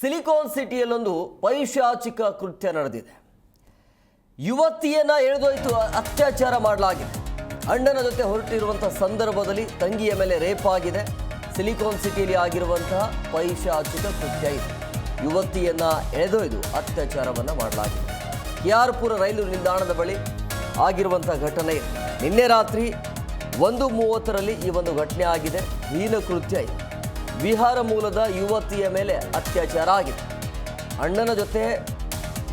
Silicon ಸಿಟಿಯಲ್ಲೊಂದು ಪೈಶಾಚಿಕ ಕೃತ್ಯ ನಡೆದಿದೆ. ಯುವತಿಯನ್ನ ಎಳೆದೊಯ್ತು ಅತ್ಯಾಚಾರ ಮಾಡಲಾಗಿದೆ. ಅಣ್ಣನ ಜೊತೆ ಹೊರಟಿರುವಂಥ ಸಂದರ್ಭದಲ್ಲಿ ತಂಗಿಯ ಮೇಲೆ ರೇಪ್ ಆಗಿದೆ. ಸಿಲಿಕಾನ್ ಸಿಟಿಯಲ್ಲಿ ಆಗಿರುವಂತಹ ಪೈಶಾಚಿಕ ಕೃತ್ಯ ಇದೆ. ಯುವತಿಯನ್ನ ಎಳೆದೊಯ್ದು ಅತ್ಯಾಚಾರವನ್ನು ಮಾಡಲಾಗಿದೆ. ಕೆ.ಆರ್.ಪುರ ರೈಲು ನಿಲ್ದಾಣದ ಬಳಿ ಆಗಿರುವಂಥ ಘಟನೆ ನಿನ್ನೆ ರಾತ್ರಿ ಒಂದು ಮೂವತ್ತರಲ್ಲಿ ಈ ಒಂದು ಘಟನೆ ಆಗಿದೆ. ಹೀನ ಕೃತ್ಯ ಇದೆ. ಬಿಹಾರ ಮೂಲದ ಯುವತಿಯ ಮೇಲೆ ಅತ್ಯಾಚಾರ ಆಗಿದೆ. ಅಣ್ಣನ ಜೊತೆ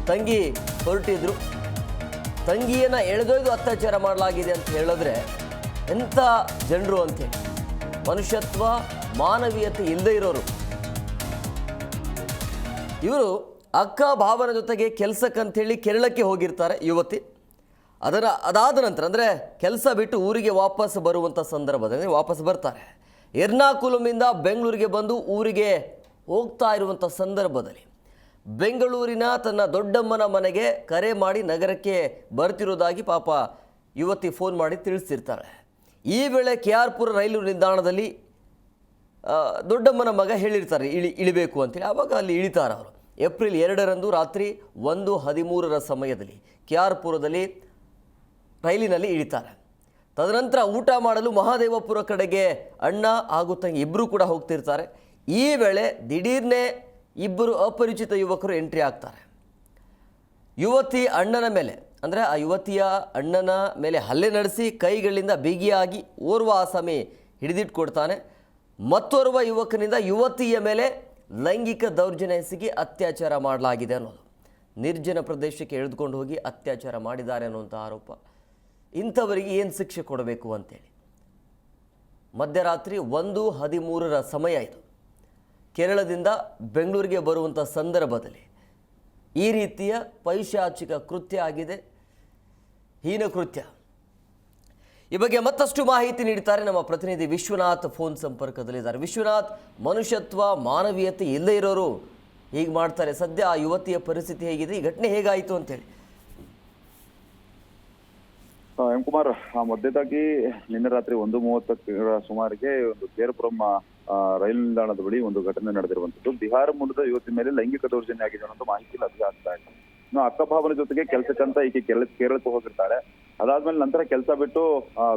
ತಂಗಿ ಹೊರಟಿದ್ರು. ತಂಗಿಯನ್ನು ಎಳೆದೊಯ್ದು ಅತ್ಯಾಚಾರ ಮಾಡಲಾಗಿದೆ ಅಂತ ಹೇಳಿದ್ರೆ ಎಂಥ ಜನರು ಅಂತೇಳಿ ಮನುಷ್ಯತ್ವ, ಮಾನವೀಯತೆ ಇಲ್ಲದೇ ಇರೋರು. ಇವರು ಅಕ್ಕ ಭಾವನ ಜೊತೆಗೆ ಕೆಲಸಕ್ಕಂಥೇಳಿ ಕೇರಳಕ್ಕೆ ಹೋಗಿರ್ತಾರೆ ಯುವತಿ. ಅದರ ಅದಾದ ನಂತರ ಅಂದರೆ ಕೆಲಸ ಬಿಟ್ಟು ಊರಿಗೆ ವಾಪಸ್ ಬರುವಂಥ ಸಂದರ್ಭದಲ್ಲಿ ವಾಪಸ್ ಬರ್ತಾರೆ. ಎರ್ನಾಕುಲಮಿಂದ ಬೆಂಗಳೂರಿಗೆ ಬಂದು ಊರಿಗೆ ಹೋಗ್ತಾ ಇರುವಂಥ ಸಂದರ್ಭದಲ್ಲಿ ಬೆಂಗಳೂರಿನ ತನ್ನ ದೊಡ್ಡಮ್ಮನ ಮನೆಗೆ ಕರೆ ಮಾಡಿ ನಗರಕ್ಕೆ ಬರ್ತಿರೋದಾಗಿ ಪಾಪ ಯುವತಿ ಫೋನ್ ಮಾಡಿ ತಿಳಿಸ್ತಿರ್ತಾರೆ. ಈ ವೇಳೆ ಕೆ ಆರ್ ಪುರ ರೈಲು ನಿಲ್ದಾಣದಲ್ಲಿ ದೊಡ್ಡಮ್ಮನ ಮಗ ಹೇಳಿರ್ತಾರೆ, ಇಳಿ, ಇಳಿಬೇಕು ಅಂತೇಳಿ. ಆವಾಗ ಅಲ್ಲಿ ಇಳಿತಾರೆ ಅವರು. ಏಪ್ರಿಲ್ ಎರಡರಂದು ರಾತ್ರಿ ಒಂದು ಹದಿಮೂರರ ಸಮಯದಲ್ಲಿ ಕೆ ಆರ್ ಪುರದಲ್ಲಿ ರೈಲಿನಲ್ಲಿ ಇಳಿತಾರೆ. ತದನಂತರ ಊಟ ಮಾಡಲು ಮಹಾದೇವಪುರ ಕಡೆಗೆ ಅಣ್ಣ ಹಾಗೂ ತಂಗಿ ಇಬ್ಬರೂ ಕೂಡ ಹೋಗ್ತಿರ್ತಾರೆ. ಈ ವೇಳೆ ದಿಢೀರ್ನೇ ಇಬ್ಬರು ಅಪರಿಚಿತ ಯುವಕರು ಎಂಟ್ರಿ ಆಗ್ತಾರೆ. ಯುವತಿ ಅಣ್ಣನ ಮೇಲೆ, ಅಂದರೆ ಆ ಯುವತಿಯ ಅಣ್ಣನ ಮೇಲೆ ಹಲ್ಲೆ ನಡೆಸಿ ಕೈಗಳಿಂದ ಬಿಗಿಯಾಗಿ ಓರ್ವ ಆಸಾಮಿ ಹಿಡಿದಿಟ್ಕೊಡ್ತಾನೆ. ಮತ್ತೋರ್ವ ಯುವಕನಿಂದ ಯುವತಿಯ ಮೇಲೆ ಲೈಂಗಿಕ ದೌರ್ಜನ್ಯ ಎಸಗಿ ಅತ್ಯಾಚಾರ ಮಾಡಲಾಗಿದೆ ಅನ್ನೋದು. ನಿರ್ಜನ ಪ್ರದೇಶಕ್ಕೆ ಎಳೆದುಕೊಂಡು ಹೋಗಿ ಅತ್ಯಾಚಾರ ಮಾಡಿದ್ದಾರೆ ಅನ್ನುವಂಥ ಆರೋಪ. ಇಂಥವರಿಗೆ ಏನು ಶಿಕ್ಷೆ ಕೊಡಬೇಕು ಅಂತೇಳಿ. ಮಧ್ಯರಾತ್ರಿ ಒಂದು ಹದಿಮೂರರ ಸಮಯ ಇದು. ಕೇರಳದಿಂದ ಬೆಂಗಳೂರಿಗೆ ಬರುವಂಥ ಸಂದರ್ಭದಲ್ಲಿ ಈ ರೀತಿಯ ಪೈಶಾಚಿಕ ಕೃತ್ಯ ಆಗಿದೆ. ಹೀನ ಕೃತ್ಯ. ಈ ಬಗ್ಗೆ ಮತ್ತಷ್ಟು ಮಾಹಿತಿ ನೀಡ್ತಾರೆ ನಮ್ಮ ಪ್ರತಿನಿಧಿ ವಿಶ್ವನಾಥ್ ಫೋನ್ ಸಂಪರ್ಕದಲ್ಲಿದ್ದಾರೆ. ವಿಶ್ವನಾಥ್, ಮನುಷ್ಯತ್ವ, ಮಾನವೀಯತೆ ಇಲ್ಲದೇ ಇರೋರು ಹೀಗೆ ಮಾಡ್ತಾರೆ. ಸದ್ಯ ಆ ಯುವತಿಯ ಪರಿಸ್ಥಿತಿ ಹೇಗಿದೆ? ಈ ಘಟನೆ ಹೇಗಾಯಿತು ಅಂತೇಳಿ. ಎಂ ಕುಮಾರ್ ಆ, ಮೊದಲೇದಾಗಿ ನಿನ್ನೆ ರಾತ್ರಿ ಒಂದು ಮೂವತ್ತಕ್ಕೆ ಸುಮಾರಿಗೆ ಒಂದು ಕೇರಪುರಂ ರೈಲು ನಿಲ್ದಾಣದ ಬಳಿ ಒಂದು ಘಟನೆ ನಡೆದಿರುವಂತದ್ದು ಬಿಹಾರ ಮೂಲದ ಯುವತಿ ಮೇಲೆ ಲೈಂಗಿಕ ದೌರ್ಜನ್ಯ ಆಗಿದೆ ಅನ್ನೋ ಮಾಹಿತಿ ಲಭ್ಯ ಆಗ್ತಾ ಇದೆ. ಇನ್ನು ಅಕ್ಕಭಾವನ ಜೊತೆಗೆ ಕೆಲಸಕ್ಕಂತ ಈಕೆ ಕೆಲ ಕೇರಳಕ್ಕೆ ಹೋಗಿರ್ತಾರೆ ಅದಾದ್ಮೇಲೆ ನಂತರ ಕೆಲಸ ಬಿಟ್ಟು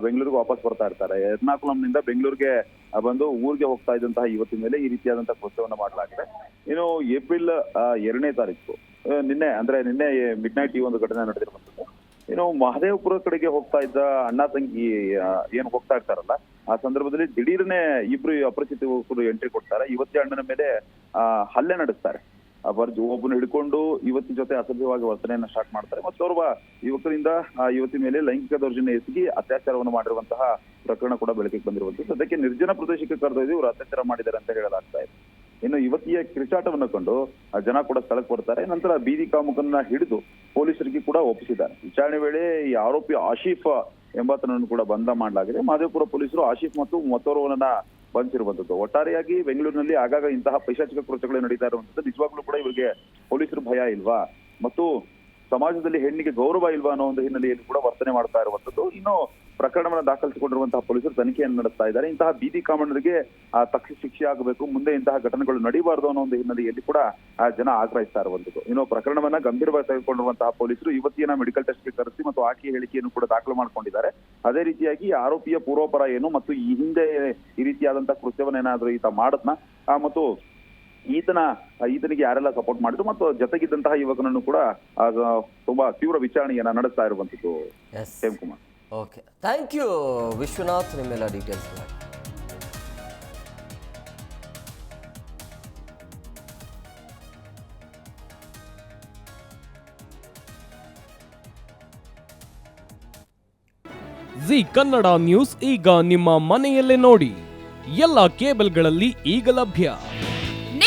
ಬೆಂಗಳೂರಿಗೆ ವಾಪಸ್ ಬರ್ತಾ ಇರ್ತಾರೆ. ಎರ್ನಾಕುಲಂನಿಂದ ಬೆಂಗಳೂರಿಗೆ ಬಂದು ಊರಿಗೆ ಹೋಗ್ತಾ ಇದ್ದಂತಹ ಯುವತಿ ಮೇಲೆ ಈ ರೀತಿಯಾದಂತಹ ಕೃತ್ಯವನ್ನ ಮಾಡಲಾಗಿದೆ. ಇನ್ನು ಏಪ್ರಿಲ್ ಎರಡನೇ ತಾರೀಕು ನಿನ್ನೆ ಅಂದ್ರೆ ನಿನ್ನೆ ಮಿಡ್ ನೈಟ್ ಈ ಒಂದು ಘಟನೆ ನಡೆದಿರುವಂತದ್ದು ಏನು ಮಹದೇವಪುರ ಕಡೆಗೆ ಹೋಗ್ತಾ ಇದ್ದ ಅಣ್ಣ ತಂಗಿ ಏನು ಹೋಗ್ತಾ ಇರ್ತಾರಲ್ಲ, ಆ ಸಂದರ್ಭದಲ್ಲಿ ದಿಢೀರ್ನೆ ಇಬ್ರು ಅಪರಿಚಿತ ಯುವಕರು ಎಂಟ್ರಿ ಕೊಡ್ತಾರೆ. ಇವತ್ತೇ ಅಣ್ಣನ ಮೇಲೆ, ಆ, ಹಲ್ಲೆ ನಡೆಸ್ತಾರೆ. ಬರ್ಜು ಒಬ್ಬನ ಹಿಡ್ಕೊಂಡು ಯುವತಿ ಜೊತೆ ಅಸಭ್ಯವಾಗಿ ವರ್ತನೆಯನ್ನ ಸ್ಟಾರ್ಟ್ ಮಾಡ್ತಾರೆ. ಮತ್ತೋರ್ವ ಯುವಕರಿಂದ, ಆ, ಯುವತಿ ಮೇಲೆ ಲೈಂಗಿಕ ದೌರ್ಜನ್ಯ ಎಸಗಿ ಅತ್ಯಾಚಾರವನ್ನು ಮಾಡಿರುವಂತಹ ಪ್ರಕರಣ ಕೂಡ ಬೆಳಕಿಗೆ ಬಂದಿರುವಂತದ್ದು ಸದ್ಯಕ್ಕೆ ನಿರ್ಜನ ಪ್ರದೇಶಕ್ಕೆ ಕರೆದೊಯ್ದು ಇವರು ಅತ್ಯಾಚಾರ ಮಾಡಿದ್ದಾರೆ ಅಂತ ಹೇಳಲಾಗ್ತಾ ಇದೆ. ಇನ್ನು ಯುವತಿಯ ಕಿರುಚಾಟವನ್ನು ಕಂಡು ಜನ ಕೂಡ ಸ್ಥಳಕ್ಕೆ ಬರ್ತಾರೆ. ನಂತರ ಬೀದಿ ಕಾಮುಕನ್ನ ಹಿಡಿದು ಪೊಲೀಸರಿಗೆ ಕೂಡ ಒಪ್ಪಿಸಿದ್ದಾರೆ. ವಿಚಾರಣೆ ವೇಳೆ ಈ ಆರೋಪಿ ಆಶೀಫ್ ಎಂಬಾತನನ್ನು ಕೂಡ ಬಂಧ ಮಾಡಲಾಗಿದೆ. ಮಹದೇವಪುರ ಪೊಲೀಸರು ಆಶೀಫ್ ಮತ್ತು ಮತ್ತೋರ್ವನನ್ನ ಬಂಧಿಸಿರುವಂತದ್ದು. ಒಟ್ಟಾರೆಯಾಗಿ ಬೆಂಗಳೂರಿನಲ್ಲಿ ಆಗಾಗ ಇಂತಹ ಪೈಶಾಚಿಕ ಕೃತ್ಯಗಳು ನಡೀತಾ ಇರುವಂತದ್ದು. ನಿಜವಾಗ್ಲೂ ಕೂಡ ಇವರಿಗೆ ಪೊಲೀಸರು ಭಯ ಇಲ್ವಾ? ಮತ್ತು ಸಮಾಜದಲ್ಲಿ ಹೆಣ್ಣಿಗೆ ಗೌರವ ಇಲ್ವಾ ಅನ್ನೋ ಒಂದು ಹಿನ್ನೆಲೆಯಲ್ಲಿ ಕೂಡ ವರ್ತನೆ ಮಾಡ್ತಾ ಇರುವಂತದ್ದು ಇನ್ನು ಪ್ರಕರಣವನ್ನು ದಾಖಲಿಸಿಕೊಂಡಿರುವಂತಹ ಪೊಲೀಸರು ತನಿಖೆಯನ್ನು ನಡೆಸ್ತಾ ಇದ್ದಾರೆ. ಇಂತಹ ಬೀದಿ ಕಾಮಣ್ಣರಿಗೆ, ಆ ತಕ್ಷಣ ಶಿಕ್ಷೆ ಆಗಬೇಕು, ಮುಂದೆ ಇಂತಹ ಘಟನೆಗಳು ನಡೀಬಾರದು ಅನ್ನೋ ಒಂದು ಹಿನ್ನೆಲೆಯಲ್ಲಿ ಕೂಡ, ಆ, ಜನ ಆಗ್ರಹಿಸ್ತಾ ಇರುವಂತದ್ದು ಇನ್ನು ಪ್ರಕರಣವನ್ನ ಗಂಭೀರವಾಗಿ ತೆಗೆದುಕೊಂಡಿರುವಂತಹ ಪೊಲೀಸರು ಯುವತಿಯನ್ನ ಮೆಡಿಕಲ್ ಟೆಸ್ಟ್ಗೆ ಕರೆಸಿ ಮತ್ತು ಆಕೆಯ ಹೇಳಿಕೆಯನ್ನು ಕೂಡ ದಾಖಲು ಮಾಡ್ಕೊಂಡಿದ್ದಾರೆ. ಅದೇ ರೀತಿಯಾಗಿ ಆರೋಪಿಯ ಪೂರ್ವಪರ ಏನು ಮತ್ತು ಈ ಹಿಂದೆ ಈ ರೀತಿಯಾದಂತಹ ಕೃತ್ಯವನ್ನ ಏನಾದ್ರೂ ಈತ ಮಾಡದ್ನ ಮತ್ತು ಈತನ ಈತನಿಗೆ ಯಾರೆಲ್ಲ ಸಪೋರ್ಟ್ ಮಾಡಿದ್ರು ಮತ್ತು ಜೊತೆಗಿದ್ದಂತಹ ಯುವಕನನ್ನು ಕೂಡ ಆ, ತುಂಬಾ ತೀವ್ರ ವಿಚಾರಣೆಯನ್ನ ನಡೆಸ್ತಾ ಇರುವಂತದ್ದು Kumar Hemakumar okay thank you Vishwanath ನಿಮ್ಮೆಲ್ಲ ಡೀಟೇಲ್ಸ್ ಜಿ ಕನ್ನಡ ನ್ಯೂಸ್ ಈಗ ನಿಮ್ಮ ಮನೆಯಲ್ಲೇ ನೋಡಿ. ಎಲ್ಲ ಕೇಬಲ್ಗಳಲ್ಲಿ ಈಗ ಲಭ್ಯ.